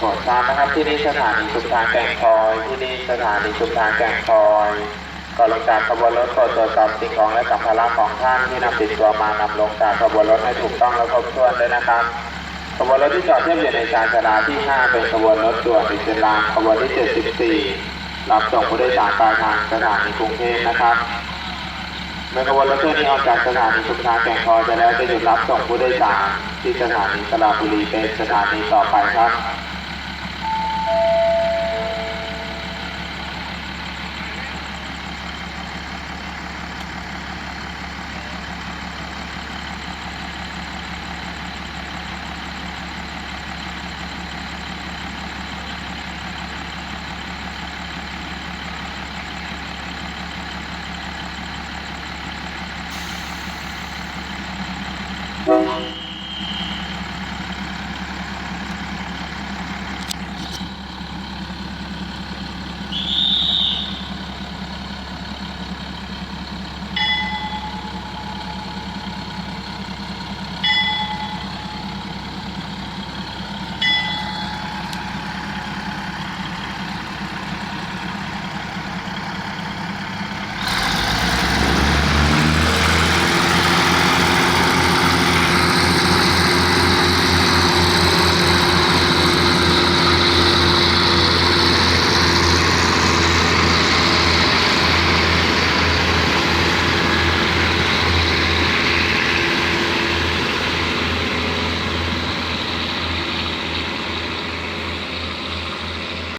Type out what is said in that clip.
ขอทราบนะครับที่นี่สถานีชุมทางแก่งคอย ที่นี่สถานีชุมทางแก่งคอยก่อนลงจากขบวนรถโปรดตรวจสอบสิ่งของและสัมภาระของท่านที่นำติดตัวมานำลงจากขบวนรถให้ถูกต้องและครบถ้วนด้วยนะครับขบวนรถที่จอดเทียบอยู่ในชานชาลาที่ 5 เป็นขบวนรถด่วนอิสลามขบวนที่ 74 รับส่งผู้โดยสารปลายทางสถานีกรุงเทพนะครับเมื่อขบวนรถเที่ยวนี้ออกจากสถานีชุมทางแก่งคอยไปแล้วจะหยุดรับส่งผู้โดยสารที่สถานีสระบุรีเป็นสถานีต่อไปครับ you.